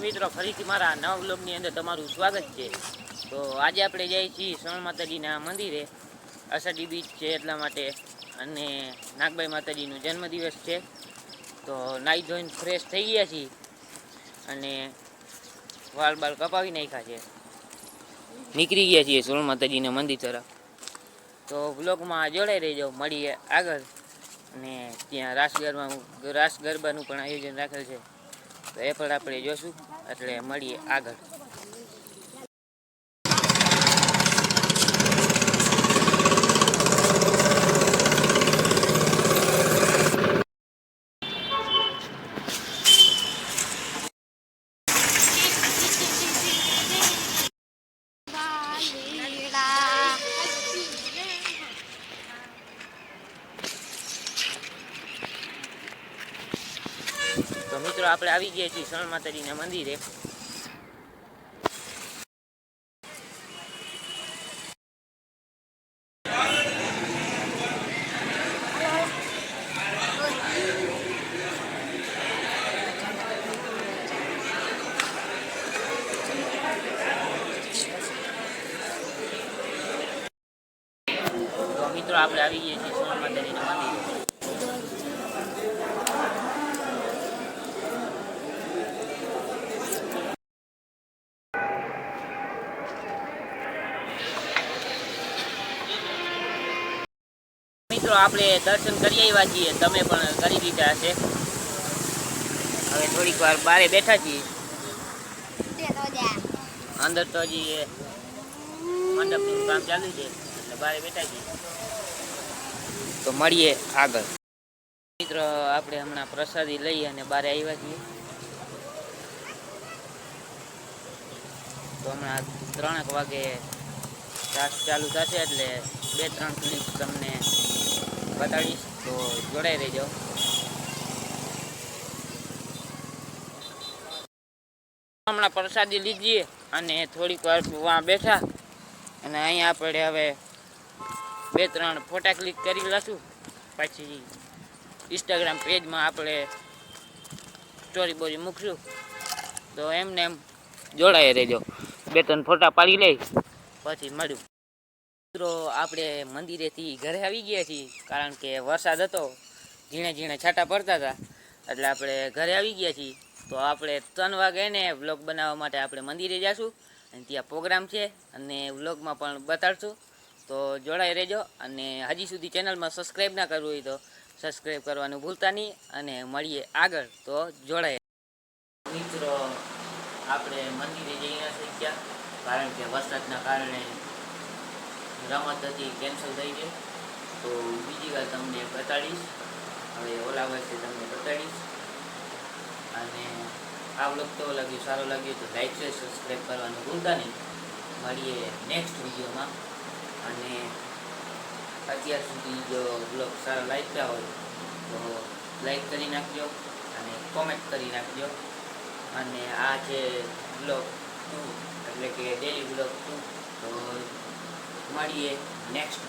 મિત્રો, ફરીથી મારા નવ વ્લોગની અંદર તમારું સ્વાગત છે. તો આજે આપણે જઈએ છીએ સોણ માતાજીના મંદિરે. અષાઢી બીચ છે એટલા માટે અને નાગબાઈ માતાજીનો જન્મદિવસ છે. તો નાહી ધોઈને ફ્રેશ થઈ ગયા છીએ અને વાળ બાલ કપાવી નાખ્યા છે. નીકળી ગયા છીએ સોણ માતાજીના મંદિર તરફ. તો વ્લોગમાં જોડાઈ રહેજો, મળીએ આગળ. અને ત્યાં રાસ ગરબા રાસ ગરબાનું પણ આયોજન રાખેલ છે. તો એ પણ આપણે જોશું. એટલે મળીએ આગળ. મિત્રો, આપણે આવી ગયા છીએ શરણ માતાજીના મંદિરે. મિત્રો, આપણે આવી ગયા છીએ શરણ માતાજીના મંદિરે. મિત્રો, આપણે દર્શન કરી આવ્યા છીએ. તમે પણ કરી દીધા હશે હવે થોડીક વાર બારે બેઠા છીએ. અંદર તો હજી મંડપનું કામ ચાલુ છે, એટલે બારે બેઠા છીએ. તો મળીએ આગળ. મિત્રો, આપણે હમણાં પ્રસાદી લઈ અને બારે આવ્યા છીએ. તો હમણાં ત્રણેક વાગે ચાલુ થશે, એટલે બે ત્રણ ક્લિપ તમને બતાડીશ તો જોડાઈ રહેજો. હમણાં પ્રસાદી લીધીએ અને થોડીક વાર વાં બેઠા. અને અહીંયા આપણે હવે બે ત્રણ ફોટા ક્લિક કરી લઈશું. પછી ઇન્સ્ટાગ્રામ પેજમાં આપણે સ્ટોરી બોરી મૂકશું. તો એમને એમ જોડાઈ રહેજો. બે ત્રણ ફોટા પાડી લઈ, પછી મળ્યું. મિત્રો, આપણે મંદિરેથી ઘરે આવી ગયા છીએ, કારણ કે વરસાદ હતો. ઝીણે ઝીણે છાંટા પડતા હતા. એટલે આપણે ઘરે આવી ગયા છીએ. તો આપણે ત્રણ વાગે ને વ્લોગ બનાવવા માટે આપણે મંદિરે જઈશું અને ત્યાં પ્રોગ્રામ છે, અને વ્લોગમાં પણ બતાડશું. તો જોડાઈ રહેજો, અને હજી સુધી ચેનલમાં સબસ્ક્રાઈબ ના કરવું હોય તો સબસ્ક્રાઈબ કરવાનું ભૂલતા નહીં, અને મળીએ આગળ. તો જોડાય મિત્રો, આપણે મંદિરે જઈ ના શક્યા કારણ કે વરસાદના કારણે રમત હતી કેન્સલ થઈ ગઈ તો બીજી વાર તમને બતાડીશ. હવે ઓલા વર્ષે તમને બતાડીશ. અને આ બ્લોગ તો લાગ્યું સારો લાગ્યું તો લાઈક છે સબસ્ક્રાઈબ કરવાનું ભૂલતા નહીં. મળીએ નેક્સ્ટ વિડીયોમાં. અને અત્યાર સુધી જો બ્લોગ સારા લાગ્યા હોય તો લાઈક કરી નાખજો અને કોમેન્ટ કરી નાખજો. અને આ જે બ્લોગ ટુ એટલે કે ડેલી બ્લોગ ટુ તો મળીએ નેક્સ્ટ